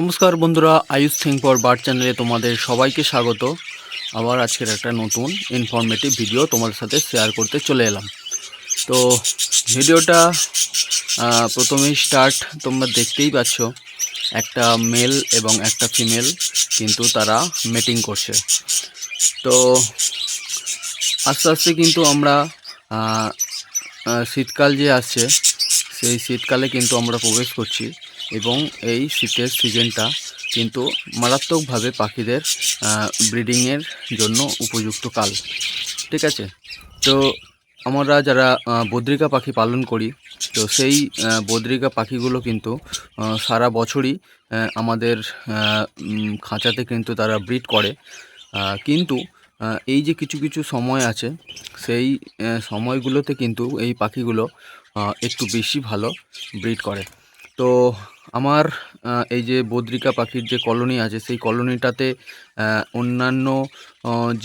নমস্কার বন্ধুরা, Ayush thing for bird চ্যানেলে তোমাদের সবাইকে স্বাগত। আবার আজকের একটা নতুন ইনফরমেটিভ ভিডিও তোমাদের সাথে শেয়ার করতে চলে এলাম। তো ভিডিওটা প্রথমেই স্টার্ট তোমরা দেখতেই পাচ্ছ, একটা মেল এবং একটা ফিমেল কিন্তু তারা মেটিং করছে। তো আস্তে আস্তে কিন্তু আমরা শীতকাল যে আসছে, সেই শীতকালে কিন্তু আমরা প্রবেশ করছি। এবং এই শীতের সিজনটা কিন্তু মারাত্মকভাবে পাখিদের ব্রিডিংয়ের জন্য উপযুক্ত কাল। ঠিক আছে? তো আমরা যারা বদ্রিকা পাখি পালন করি, তো সেই বদ্রিকা পাখিগুলো কিন্তু সারা বছরই আমাদের খাঁচাতে কিন্তু তারা ব্রিড করে। কিন্তু এই যে কিছু কিছু সময় আছে, সেই সময়গুলোতে কিন্তু এই পাখিগুলো একটু বেশি ভালো ব্রিড করে। তো আমার এই যে বদ্রিকা পাখির যে কলোনি আছে, সেই কলোনিটাতে অন্যান্য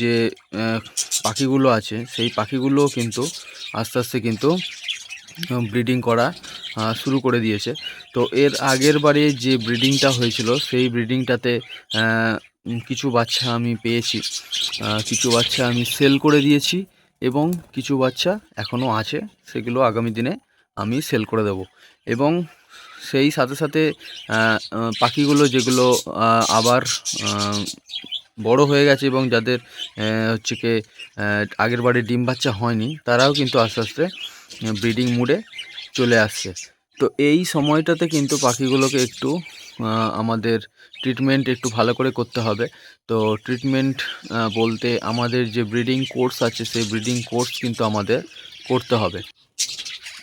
যে পাখিগুলো আছে, সেই পাখিগুলো কিন্তু আস্তে আস্তে কিন্তু ব্রিডিং করা শুরু করে দিয়েছে। তো এর আগের বারে যে ব্রিডিংটা হয়েছিল, সেই ব্রিডিংটাতে কিছু বাচ্চা আমি পেয়েছি। কিছু বাচ্চা আমি সেল করে দিয়েছি এবং কিছু বাচ্চা এখনও আছে, সেগুলো আগামী দিনে আমি সেল করে দেব। এবং সেই সাথে সাথে পাখিগুলো যেগুলো আবার বড় হয়ে গেছে এবং যাদের হচ্ছে কি আগের বারে ডিম বাচ্চা হয়নি, তারাও কিন্তু আস্তে আস্তে ব্রিডিং মুডে চলে আসছে। তো এই সময়টাতে কিন্তু পাখিগুলোকে একটু আমাদের ট্রিটমেন্ট একটু ভালো করে করতে হবে। তো ট্রিটমেন্ট বলতে আমাদের যে ব্রিডিং কোর্স আছে, সেই ব্রিডিং কোর্স কিন্তু আমাদের করতে হবে।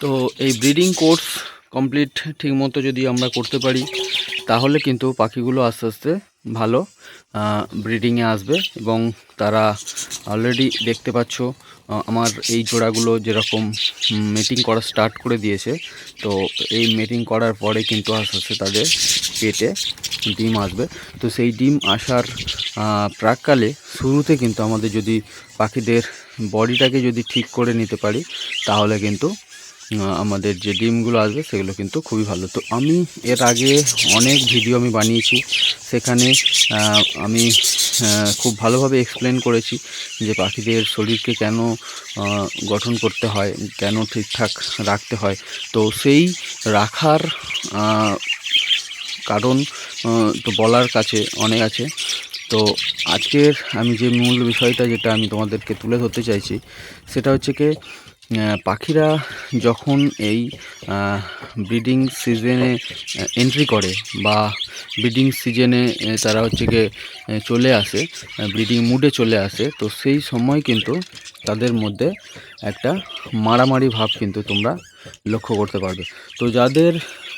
তো এই ব্রিডিং কোর্স কমপ্লিট ঠিকমতো যদি আমরা করতে পারি, তাহলে কিন্তু পাখিগুলো আস্তে আস্তে ভালো ব্রিডিংয়ে আসবে এবং তারা অলরেডি দেখতে পাচ্ছ আমার এই জোড়াগুলো যেরকম মেটিং করা স্টার্ট করে দিয়েছে, তো এই মেটিং করার পরে কিন্তু আস্তে আস্তে তাদের পেটে ডিম আসবে। তো সেই ডিম আসার প্রাককালে শুরুতে কিন্তু আমাদের যদি পাখিদের বডিটাকে যদি ঠিক করে নিতে পারি, তাহলে কিন্তু আমাদের যে ডিমগুলো আসবে সেগুলো কিন্তু খুবই ভালো। তো আমি এর আগে অনেক ভিডিও আমি বানিয়েছি, সেখানে আমি খুব ভালোভাবে এক্সপ্লেন করেছি যে পাখিদের শরীরকে কেন গঠন করতে হয়, কেন ঠিকঠাক রাখতে হয়। তো সেই রাখার কারণ তো বলার কাছে অনেক আছে। তো আজকের আমি যে মূল বিষয়টা যেটা আমি তোমাদেরকে তুলে ধরতে চাইছি, সেটা হচ্ছে কি পাখিরা যখন এই ব্রিডিং সিজনে এন্ট্রি করে বা ব্রিডিং সিজনে তারা হচ্ছে গিয়ে চলে আসে ব্রিডিং মুডে চলে আসে, তো সেই সময় কিন্তু তাদের মধ্যে একটা মারামারি ভাব কিন্তু তোমরা লক্ষ্য করতে পারবে। তো যাদের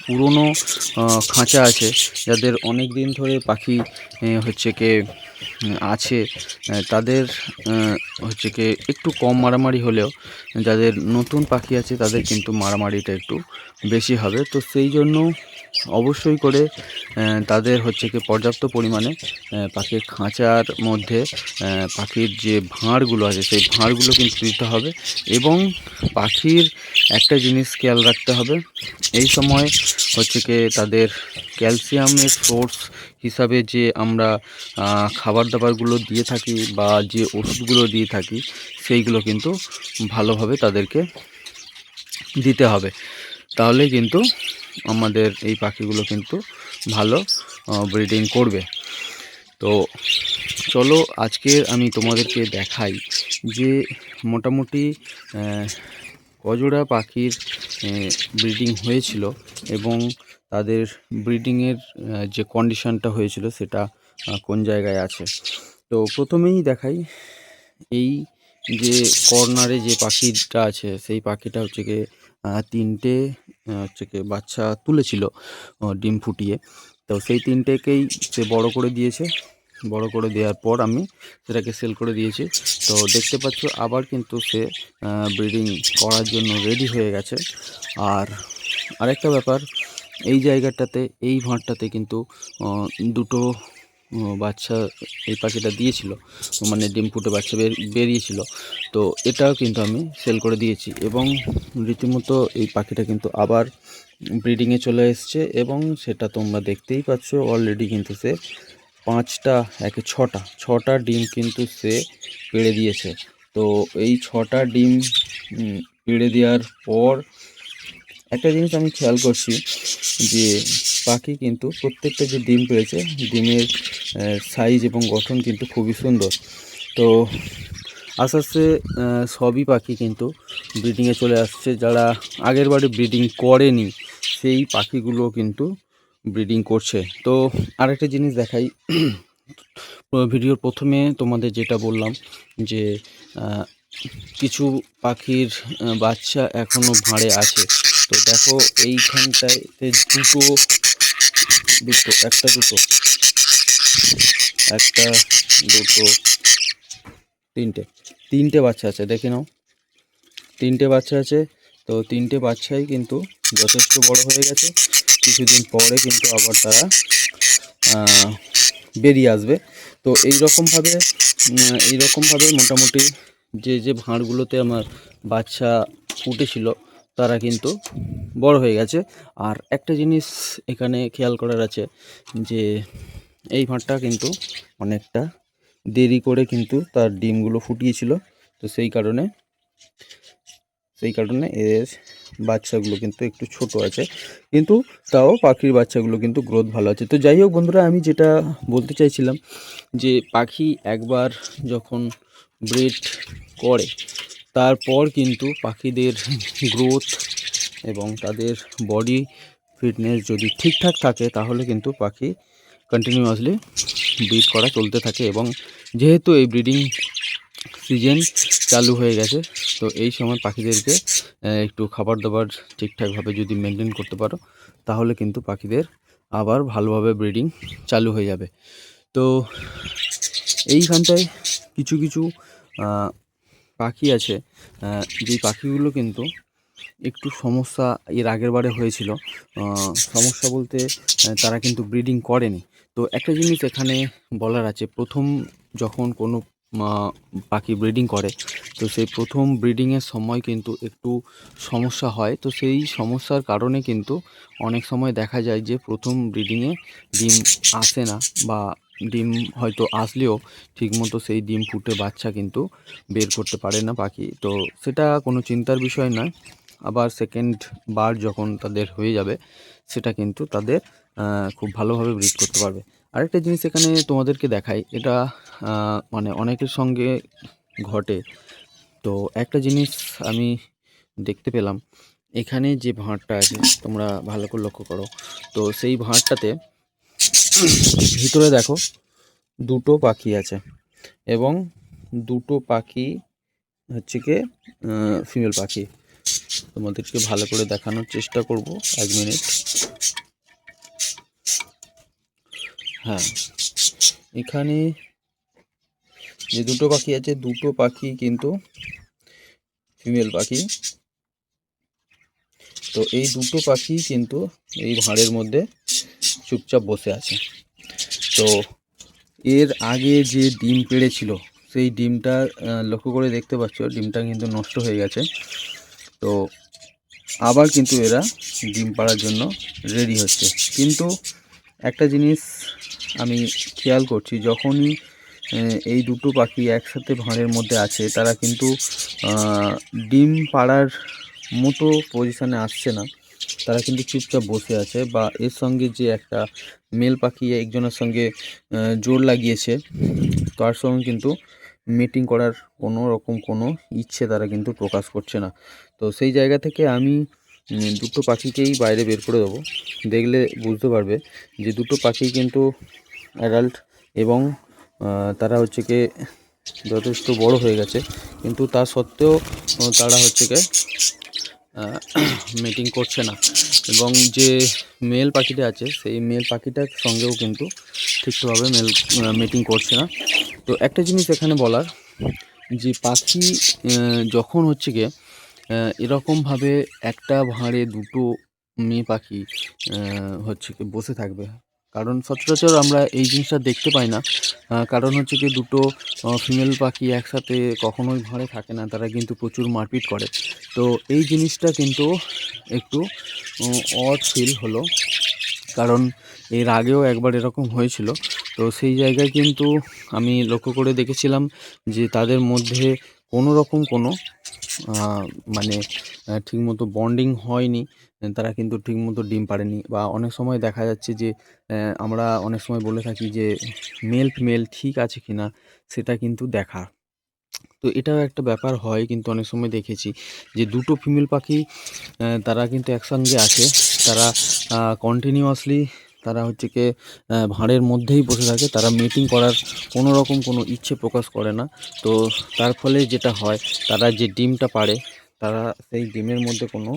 পুরনো খাঁচা আছে যাদের অনেক দিন ধরে পাখি হচ্ছে কি, আছে। তাদের হচ্ছে কি, একটু কম মারামারি হলেও যাদের নতুন পাখি আছে তাদের কিন্তু মারামারিটা একটু বেশি হবে। তো সেই জন্য অবশ্যই করে তাদের হচ্ছে কি পর্যাপ্ত পরিমাণে পাখির খাঁচার মধ্যে পাখির যে ভাঁড়গুলো আছে সেই ভাঁড়গুলো কিন্তু দিতে হবে এবং পাখির একটা জিনিস খেয়াল রাখতে হবে। এই সময় হচ্ছে কি তাদের ক্যালসিয়ামের সোর্স হিসাবে যে আমরা খাবার দাবারগুলো দিয়ে থাকি বা যে ওষুধগুলো দিয়ে থাকি, সেইগুলো কিন্তু ভালোভাবে তাদেরকে দিতে হবে। তাহলে কিন্তু আমাদের এই পাখিগুলো কিন্তু ভালো ব্রিডিং করবে। তো চলো আজকে আমি তোমাদেরকে দেখাই যে মোটামুটি কজোড়া পাখির ব্রিডিং হয়েছিল এবং তাদের ব্রিডিংয়ের যে কন্ডিশনটা হয়েছিল সেটা কোন জায়গায় আছে? তো প্রথমেই দেখাই এই যে কর্নারে যে পাখিটা আছে, সেই পাখিটা হচ্ছে গিয়ে তিনটে হচ্ছে গিয়ে বাচ্চা তুলেছিল ডিম ফুটিয়ে। তো সেই তিনটেকেই সে বড় করে দিয়েছে। বড় করে দেওয়ার পর আমি সেটাকে সেল করে দিয়েছি। তো দেখতে পাচ্ছ, আবার কিন্তু সে ব্রিডিং করার জন্য রেডি হয়ে গেছে। আর আরেকটা ব্যাপার, এই জায়গাটাতে, এই ভাঁড়টাতে কিন্তু দুটো বাচ্চা এই পাখিটা দিয়েছিল। মানে ডিম ফুটে বাচ্চা বের- বেরিয়েছিল। তো এটাও কিন্তু আমি সেল করে দিয়েছি এবং রীতিমতো এই পাখিটা কিন্তু আবার ব্রিডিংয়ে চলে এসছে এবং সেটা তোমরা দেখতেই পাচ্ছ অলরেডি কিন্তু সে পাঁচটা, একে ছটা। ছটা ডিম কিন্তু সে পেড়ে দিয়েছে। তো এই ছটা ডিম পেড়ে দেওয়ার পর একটা জিনিস আমি খেয়াল করছি যে পাখি কিন্তু প্রত্যেকটা যে ডিম পেয়েছে ডিমের সাইজ এবং গঠন কিন্তু খুবই সুন্দর। তো আস্তে আস্তে সবই পাখি কিন্তু ব্রিডিংয়ে চলে আসছে। যারা আগের বারে ব্রিডিং করেনি, সেই পাখিগুলো কিন্তু ব্রিডিং করছে। তো আরেকটা জিনিস দেখাই। ভিডিওর প্রথমে তোমাদের যেটা বললাম যে কিছু পাখির বাচ্চা এখনও ভাঁড়ে আছে। তো দেখো এইখানটায় দুটো দুটো, একটা দুটো একটা দুটো, তিনটে তিনটে বাচ্চা আছে, দেখে নাও। তিনটে বাচ্চা আছে, তো তিনটে বাচ্চাই কিন্তু যথেষ্ট বড় হয়ে গেছে। কিছুদিন পরে কিন্তু আবার তারা বেরিয়ে আসবে। তো এই রকমভাবে এই রকমভাবে মোটামুটি যে যে ভাঁড়গুলোতে আমার বাচ্চা ফুটেছিল তারা কিন্তু বড় হয়ে গেছে। আর একটা জিনিস এখানে খেয়াল করার আছে যে, এই ভাঁড়টা কিন্তু অনেকটা দেরি করে কিন্তু তার ডিমগুলো ফুটিয়েছিল। তো সেই কারণে সেই কারণে এর বাচ্চাগুলো কিন্তু একটু ছোট আছে। কিন্তু তাও পাখির বাচ্চাগুলো কিন্তু গ্রোথ ভালো আছে। তো যাই হোক বন্ধুরা, আমি যেটা বলতে চাইছিলাম যে পাখি একবার যখন ব্রিড করে, তারপর কিন্তু পাখিদের গ্রোথ এবং তাদের বডি ফিটনেস যদি ঠিকঠাক থাকে, তাহলে কিন্তু পাখি কন্টিনিউয়াসলি ব্রিড করা চলতে থাকে এবং যেহেতু এই ব্রিডিং সিজন চালু হয়ে গেছে। তো এই সময় পাখিদেরকে একটু খাবার দাবার ঠিকঠাকভাবে যদি মেনটেন করতে পারো, তাহলে কিন্তু পাখিদের আবার ভালোভাবে ব্রিডিং চালু হয়ে যাবে। তো এইখানটায় কিছু কিছু পাখি আছে যেই পাখিগুলো কিন্তু একটু সমস্যা এর আগের বারে হয়েছিল। সমস্যা বলতে তারা কিন্তু ব্রিডিং করেনি। তো একটা জিনিস এখানে বলার আছে, প্রথম যখন কোনো পাখি ব্রিডিং করে। তো সেই প্রথম ব্রিডিংয়ের সময় কিন্তু একটু সমস্যা হয়। তো সেই সমস্যার কারণে কিন্তু অনেক সময় দেখা যায় যে প্রথম ব্রিডিংয়ে ডিম আসে না বা ডিম হয়তো আসলেও ঠিকমতো সেই ডিম ফুটে বাচ্চা কিন্তু বের করতে পারে না পাখি। তো সেটা কোনো চিন্তার বিষয় নয়। আবার সেকেন্ড বার যখন তাদের হয়ে যাবে, সেটা কিন্তু তাদের খুব ভালোভাবে ব্রিড করতে পারবে। আরেকটা জিনিস এখানে তোমাদেরকে দেখাই, এটা মানে অনেকের সঙ্গে ঘটে। তো একটা জিনিস আমি দেখতে পেলাম, এখানে যে ভাঁড়টা আছে, তোমরা ভালো করে লক্ষ্য করো। তো সেই ভাঁড়টাতে ভিতরে দেখো, দুটো পাখি আছে এবং দুটো পাখি হচ্ছে কি ফিমেল পাখি। তোমাদেরকে ভালো করে দেখানোর চেষ্টা করব, এক মিনিট হ্যাঁ। এখানে যে দুটো পাখি আছে, দুটো পাখি কিন্তু ফিমেল পাখি। তো এই দুটো পাখি কিন্তু এই ভাঁড়ের মধ্যে চুপচাপ বসে আছে। তো এর আগে যে ডিম পেড়েছিল, সেই ডিমটা লক্ষ্য করে দেখতে পাচ্ছ, ডিমটা কিন্তু নষ্ট হয়ে গেছে। তো আবার কিন্তু এরা ডিম পাড়ার জন্য রেডি হচ্ছে। কিন্তু একটা জিনিস আমি খেয়াল করছি, যখনই এই দুটো পাখি একসাথে ভাঁড়ের মধ্যে আছে, তারা কিন্তু ডিম পাড়ার মতো পজিশানে আসছে না। তারা কিন্তু চুপচাপ বসে আছে বা এর সঙ্গে যে একটা মেল পাখি একজনের সঙ্গে জোর লাগিয়েছে, তার সঙ্গে কিন্তু মিটিং করার কোনো রকম কোনো ইচ্ছে তারা কিন্তু প্রকাশ করছে না। তো সেই জায়গা থেকে আমি দুটো পাখিকেই বাইরে বের করে দেবো। দেখলে বুঝতে পারবে যে দুটো পাখি কিন্তু অ্যাডাল্ট এবং তারা হচ্ছে কি যথেষ্ট বড় হয়ে গেছে। কিন্তু তা সত্ত্বেও তারা হচ্ছে কি মিটিং করছে না। এবং যে মেল পাখিটা আছে, সেই মেল পাখিটার সঙ্গেও কিন্তু ঠিকঠাকভাবে মেল মিটিং করছে না। তো একটা জিনিস এখানে বলার, যে পাখি যখন হচ্ছে গিয়ে এরকমভাবে একটা ভাঁড়ে দুটো মেয়ে পাখি হচ্ছে কি বসে থাকবে। কারণ সচরাচর আমরা এই জিনিসটা দেখতে পাই না। কারণ হচ্ছে কি দুটো ফিমেল পাখি একসাথে কখনোই ঘরে থাকে না, তারা কিন্তু প্রচুর মারপিট করে। তো এই জিনিসটা কিন্তু একটু অড ফিল হলো। কারণ এর আগেও একবার এরকম হয়েছিল। তো সেই জায়গায় কিন্তু আমি লক্ষ্য করে দেখেছিলাম যে তাদের মধ্যে কোনো রকম কোনো মানে ঠিকমতো বন্ডিং হয়নি। তারা কিন্তু ঠিকমতো ডিম পাড়েনি। বা অনেক সময় দেখা যাচ্ছে যে আমরা অনেক সময় বলে থাকি যে মেল ফিমেল ঠিক আছে কি না সেটা কিন্তু দেখা। তো এটাও একটা ব্যাপার হয় কিন্তু অনেক সময় দেখেছি যে, দুটো ফিমেল পাখি তারা কিন্তু একসঙ্গে আছে তারা কন্টিনিউয়াসলি তারা হচ্ছে কি ভাঁড়ের মধ্যেই বসে থাকে। তারা মিটিং করার কোনো রকম কোনো ইচ্ছে প্রকাশ করে না। তো তার ফলে যেটা হয়, তারা যে ডিমটা পারে তারা সেই ডিমের মধ্যে কোনো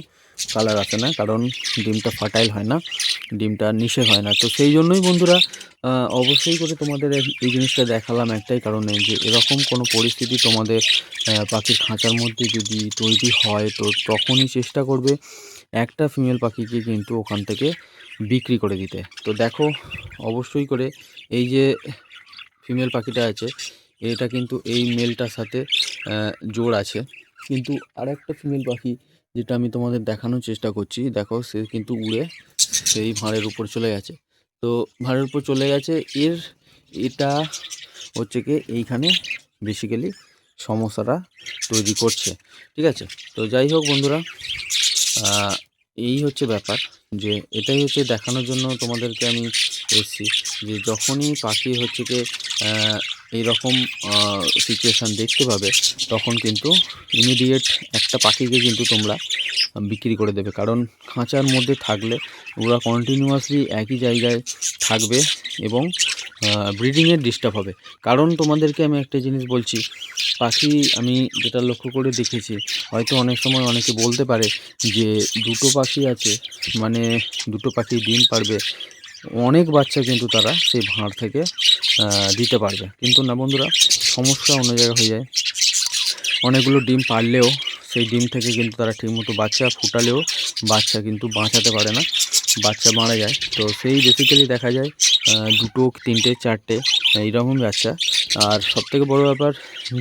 কালার আসে না, কারণ ডিমটা ফার্টাইল হয় না, ডিমটা নিষেধ হয় না। তো সেই জন্যই বন্ধুরা অবশ্যই করে তোমাদের এই- জিনিসটা দেখালাম একটাই কারণে যে এরকম কোনো পরিস্থিতি তোমাদের পাখির খাঁচার মধ্যে যদি তৈরি হয়, তো তখনই চেষ্টা করবে একটা ফিমেল পাখিকে কিন্তু ওখান থেকে বিক্রি করে দিতে। তো দেখো, অবশ্যই করে এই যে ফিমেল পাখিটা আছে, এটা কিন্তু এই মেলটার সাথে জোর আছে। কিন্তু আরেকটা ফিমেল পাখি যেটা আমি তোমাদের দেখানোর চেষ্টা করছি, দেখো সে কিন্তু উড়ে সেই ভাঁড়ের উপর চলে গেছে। তো ভাঁড়ের উপর চলে গেছে, এর এটা হচ্ছে কি এইখানে বেসিক্যালি সমস্যাটা তৈরি করছে। ঠিক আছে? তো যাই হোক বন্ধুরা এই হচ্ছে ব্যাপার। যে এটাই হচ্ছে দেখানোর জন্য তোমাদেরকে আমি এসেছি যে যখনই পাখি হচ্ছে কি এইরকম সিচুয়েশান দেখতে পাবে, তখন কিন্তু ইমিডিয়েট একটা পাখিকে কিন্তু তোমরা বিক্রি করে দেবে। কারণ খাঁচার মধ্যে থাকলে ওরা কন্টিনিউয়াসলি একই জায়গায় থাকবে এবং ব্রিডিংয়ের ডিস্টার্ব হবে। কারণ তোমাদেরকে আমি একটা জিনিস বলছি, পাখি আমি যেটা লক্ষ্য করে দেখেছি, হয়তো অনেক সময় অনেকে বলতে পারে যে দুটো পাখি আছে মানে দুটো পাখি ডিম পারবে, অনেক বাচ্চা কিন্তু তারা সেই ভাঁড় থেকে দিতে পারবে। কিন্তু না বন্ধুরা, সমস্যা অন্য জায়গায় হয়ে যায়। অনেকগুলো ডিম পারলেও, সেই ডিম থেকে কিন্তু তারা ঠিকমতো বাচ্চা ফুটালেও বাচ্চা কিন্তু বাঁচাতে পারে না, বাচ্চা মারা যায়। তো সেই বেসিক্যালি দেখা যায় দুটো তিনটে, চারটে এইরকম বাচ্চা আর সবথেকে বড় ব্যাপার,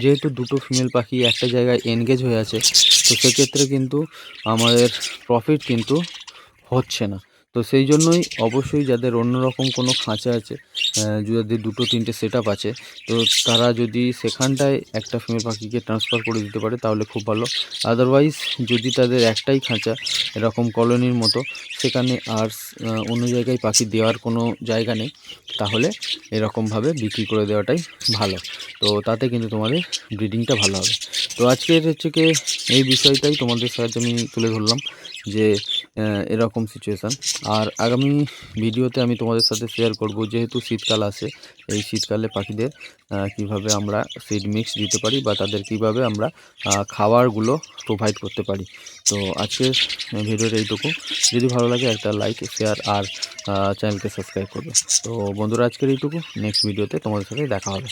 যেহেতু দুটো ফিমেল পাখি একটা জায়গায় এনগেজ হয়ে আছে, তো সেক্ষেত্রে কিন্তু আমাদের প্রফিট কিন্তু হচ্ছে না। তো সেই জন্যই অবশ্যই যাদের অন্যরকম কোনো খাঁচা আছে যাদের দুটো, তিনটে সেট আছে, তো তারা যদি সেখানটায় একটা ফিমেল পাখিকে ট্রান্সফার করে দিতে পারে, তাহলে খুব ভালো। আদারওয়াইজ যদি তাদের একটাই খাঁচা, এরকম কলোনির মতো, সেখানে আর অন্য জায়গায় পাখি দেওয়ার কোনো জায়গা নেই, তাহলে এরকমভাবে বিক্রি করে দেওয়াটাই ভালো। তো তাতে কিন্তু তোমাদের ব্রিডিংটা ভালো হবে। তো আজকের হচ্ছে কি, এই বিষয়টাই তোমাদের সাথে আমি তুলে ধরলাম যে এরকম সিচুয়েশান আর আগামী ভিডিওতে আমি তোমাদের সাথে শেয়ার করব যেহেতু শীতকাল আসে এই শীতকালে পাখিদের কীভাবে আমরা সিড মিক্স দিতে পারি বা তাদের কীভাবে আমরা খাবারগুলো প্রোভাইড করতে পারি। তো আজকের ভিডিওর এইটুকু। যদি ভালো লাগে একটা লাইক শেয়ার আর চ্যানেলকে সাবস্ক্রাইব করবে। তো বন্ধুরা, আজকের এইটুকু। নেক্সট ভিডিওতে তোমাদের সাথে দেখা হবে।